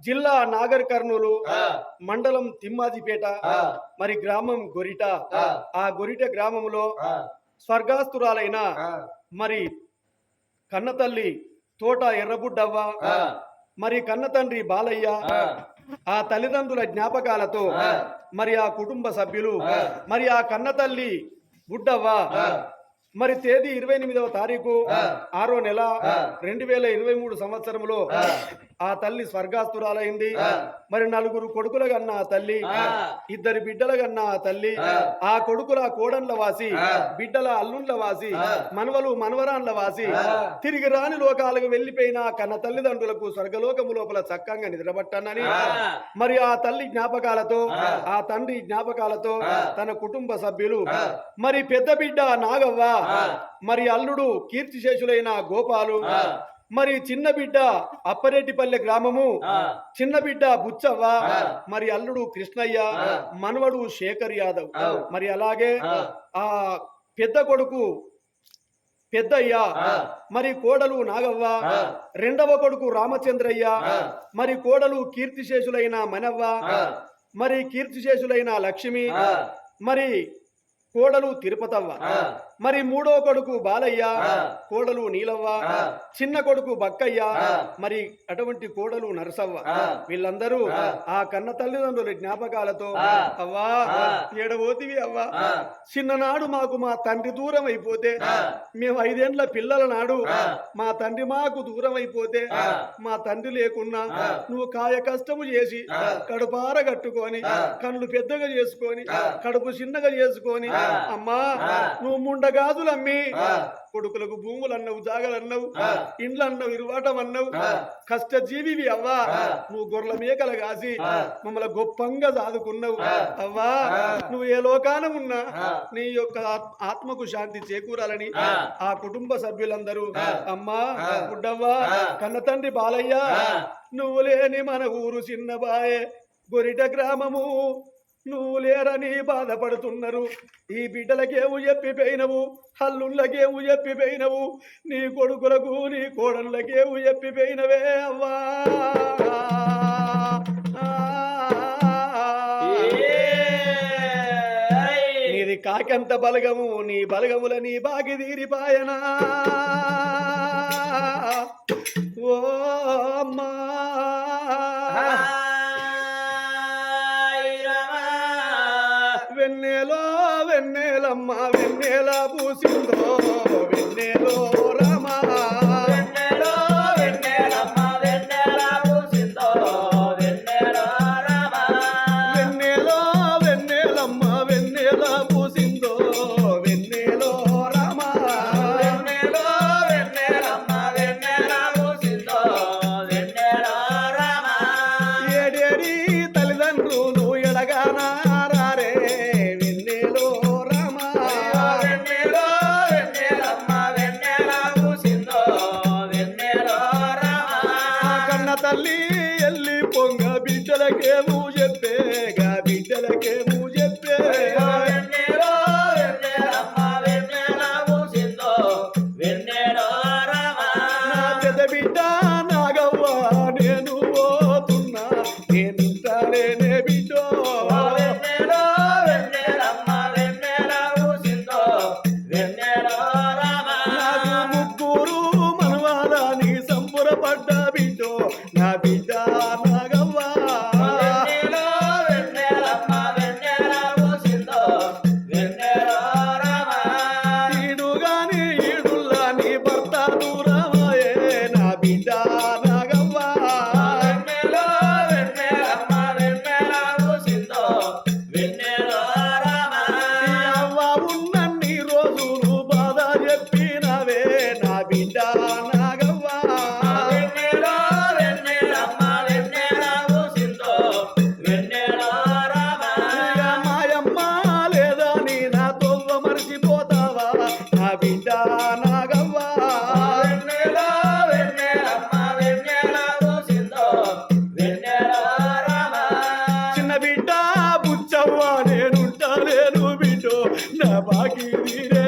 జిల్లా నాగర్ కర్నూలు మండలం తిమ్మాజిపేట మరి గ్రామం గొరిట ఆ, గొరిట గ్రామంలో స్వర్గాస్తురాలైన మరి కన్నతల్లి తోట ఎర్రబుడ్డవ్వ మరి కన్నతండ్రి బాలయ్య ఆ, తల్లిదండ్రుల జ్ఞాపకాలతో. మరి ఆ కుటుంబ సభ్యులు. మరి ఆ కన్నతల్లి బుడ్డవ్వ ఆ. మరి తేదీ ఇరవై ఎనిమిదవ తారీఖు. ఆరో నెల. రెండు వేల ఇరవై మూడు సంవత్సరంలో ఆ. తల్లి స్వర్గాస్తురాలైంది. మరి నలుగురు కొడుకుల కన్నా ఆ తల్లి. ఇద్దరు బిడ్డల కన్నా ఆ తల్లి ఆ. కొడుకుల కోడన్ల వాసి. బిడ్డల అల్లుండ్ల వాసి. మనవలు మనవరాన్ల వాసి. తిరిగి రాని లోకాలకు వెళ్ళిపోయిన కన్న తల్లిదండ్రులకు స్వర్గలోకము లోపల చక్కంగా నిద్రపట్టానని. మరి ఆ తల్లి జ్ఞాపకాలతో ఆ. తండ్రి జ్ఞాపకాలతో. తన కుటుంబ సభ్యులు. మరి పెద్ద బిడ్డ నాగవ్వ. మరి అల్లుడు కీర్తిశేషులైన గోపాలు. మరి చిన్న బిడ్డ అప్పరేటిపల్లె గ్రామము. చిన్న బిడ్డ బుచ్చవ్వ. మరి అల్లుడు కృష్ణయ్య. మనవడు శేఖర్ యాదవ్. మరి అలాగే ఆ. పెద్ద కొడుకు పెద్దయ్య. మరి కోడలు నాగవ్వ. రెండవ కొడుకు రామచంద్రయ్య. మరి కోడలు కీర్తిశేషులైన మనవ్వ. మరి కీర్తిశేషులైన లక్ష్మి. మరి కోడలు తిరుపతవ్వ. మరి మూడో కొడుకు బాలయ్య. కోడలు నీలవ్వ. చిన్న కొడుకు బక్కయ్య. మరి అటువంటి కోడలు నరసవ్వ. వీళ్ళందరూ ఆ. కన్న తల్లిదండ్రుల జ్ఞాపకాలతో. అవ్వా ఆ. ఏడబోతివి అవ్వా. చిన్ననాడు మాకు మా తండ్రి దూరం అయిపోతే. మేము ఐదేండ్ల పిల్లల నాడు. మా తండ్రి మాకు దూరం అయిపోతే. మా తండ్రి లేకున్నా. నువ్వు కాయ కష్టము చేసి. కడుపార కట్టుకొని. కళ్ళు పెద్దగా చేసుకొని. కడుపు చిన్నగా చేసుకొని. అమ్మా. నువ్వు ఆ. కొడుకులకు భూములు అన్నవు జాగలు అన్నవు. ఇండ్లు అన్నవు ఇరువాటం అన్నవు ఆ. కష్టజీవివి అవ్వా. నువ్వు గొర్రెల మేకలు కాసి. మమ్మల్ని గొప్పంగా సాదుకున్నావు. అవ్వా. నువ్వు ఏ లోకాన ఉన్నా. నీ యొక్క ఆత్- ఆత్మకు శాంతి చేకూరాలని ఆ. కుటుంబ సభ్యులందరూ. అమ్మా. గుడ్డవ్వా. కన్న తండ్రి బాలయ్య. నువ్వు లేని మన ఊరు చిన్నబాయే గొరిట గ్రామము నువ్వు లేరని బాధపడుతున్నారు. ఈ బిడ్డలకేవు చెప్పిపోయినవు హల్లుళ్ళకేవు చెప్పిపోయినవు నీ కొడుకులకు నీ కోడళ్ళకేవు చెప్పిపోయినవే అవ్వా. నీది కాకెంత బలగము నీ బలగముల నీ బాగి తీరిపాయనా ఓ అమ్మా! వెన్నెల పూసిందో వెన్నెలో రమా. వెన్నెలో వెన్నెలమ్మ వెన్నెల పూసిందో వెన్నెలో రమా. ఏడేడి తల్లిదండ్రులు ఎడగానారే బిడ్డలకేమూ చెప్పే గా బిడ్డలకేమూ చెప్పే. పెద్ద బిడ్డ బిడ్డో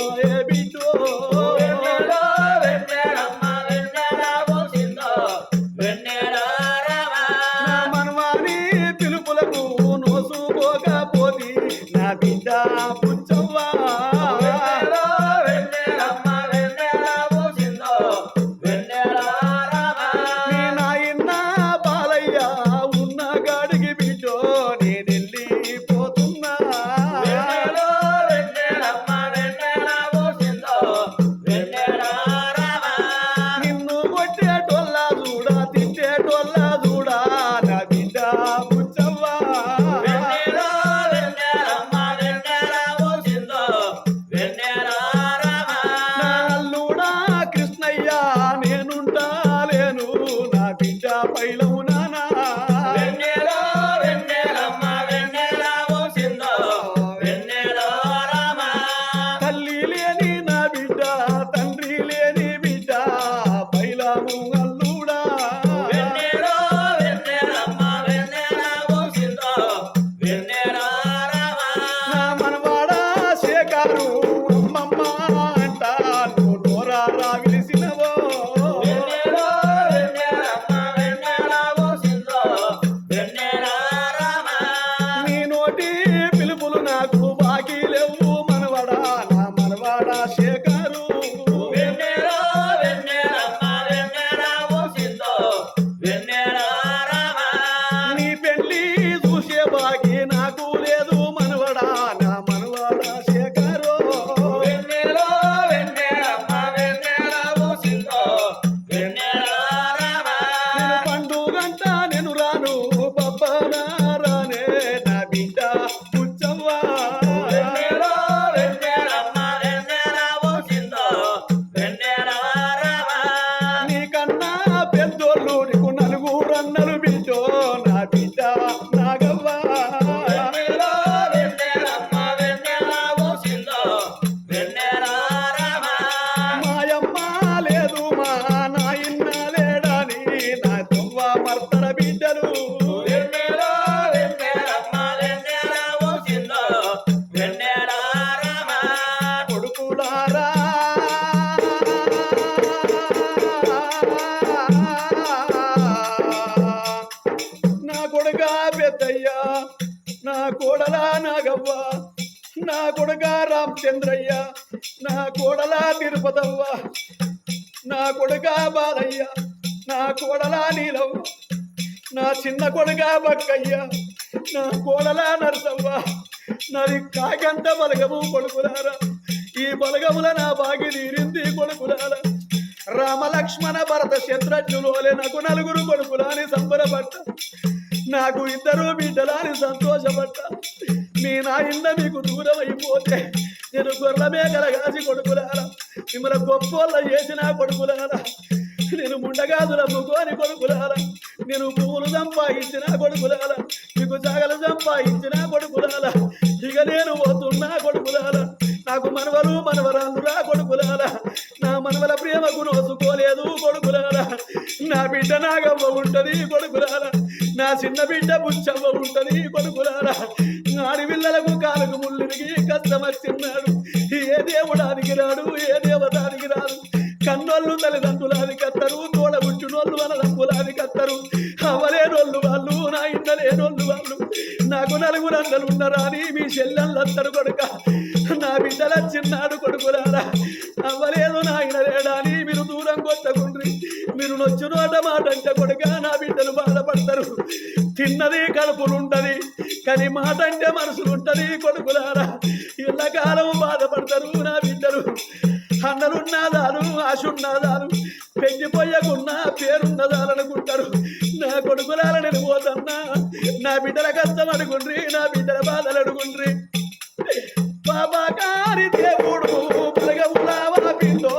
Oh, yeah. పెద్దయ్య నా కోడలా నాగవ్వ నా కొడుక రామచంద్రయ్య నా కోడలా తిరుపతవ్వ నా కొడుక బాలయ్య నా కోడలా నీలవ్వ నా చిన్న కొడుక బక్కయ్య నా కోడలా నరసవ్వ నాది కాకంత బలగము కొడుకులారా ఈ బలగముల నా బాగి తీరింది కొడుకులారా. రామ లక్ష్మణ భరత శత్రుఘ్నులోలే నాకు నలుగురు కొడుకులాని సంబరపడ్డ నాకు ఇద్దరు బిడ్డలాని సంతోషపడ్డ. మీ నాయన్న మీకు దూరం అయిపోతే నేను గొర్రెల మేకల కాసి కొడుకులారా. మిమ్మల్ని గొప్పోళ్ళ చేసిన కొడుకులారా. నేను ముండగాదుల ముగోని కొడుకులారా. నేను పువ్వులు సంపాదించిన కొడుకులారా. మీకు సగలు సంపాదించిన కొడుకులారా. ఇక నేను పోతున్నా కొడుకులారా. నాకు మనవలు మనవరాలు రా కొడుకులారా. నా మనవల ప్రేమకు నోసుకోలేదు కొడుకులారా. నా బిడ్డ నాగమ్మ ఉంటది కొడుకురారా నా చిన్న బిడ్డ బుచ్చమ్మ ఉంటది కొడుకులారా ఆడిపిల్లలకు కాలుకు ముళ్ళుడికి కష్టమచ్చిన్నాడు ఏ దేవుడానికి రాడు ఏ దేవతానికి రాడు కన్నోళ్ళు తల్లిదండ్రులాది కత్తరు తోడబుచ్చునోళ్ళు పుట్టినోళ్ళు వనదంపులాది కత్తరు. అవలేనోళ్ళు వాళ్ళు నా ఇంట లేనోళ్ళు వాళ్ళు. నాకు నలుగురు అందరు ఉన్నారా అని మీ చెల్లెళ్ళందరూ కొడుక. నా బిడ్డల చిన్నాడు కొడుకురారా అవ్వలేదు నాయన లేడా అని మీరు దూరం కొట్టకుండ్రి. మీరు నొచ్చును మాట అంటే నా బిడ్డలు బాధపడతారు. తిన్నది కడుపులుంటది కానీ మాట అంటే మనసులుంటది కొడుకులారా. ఇళ్ళకాలం బాధపడతారు నా బిడ్డలు. అన్నలున్నదాలు ఆశున్నదాలు పెంచిపోయకున్న పేరున్నదాలు అనుకుంటారు. నా కొడుకులాలని పోతన్నా నా బిడ్డల కష్టం అడుగుండ్రి నా బిడ్డల బాధలు అడుగుండ్రి బాబాకారి దేవుడు బలగములావా పిందో బలగములావా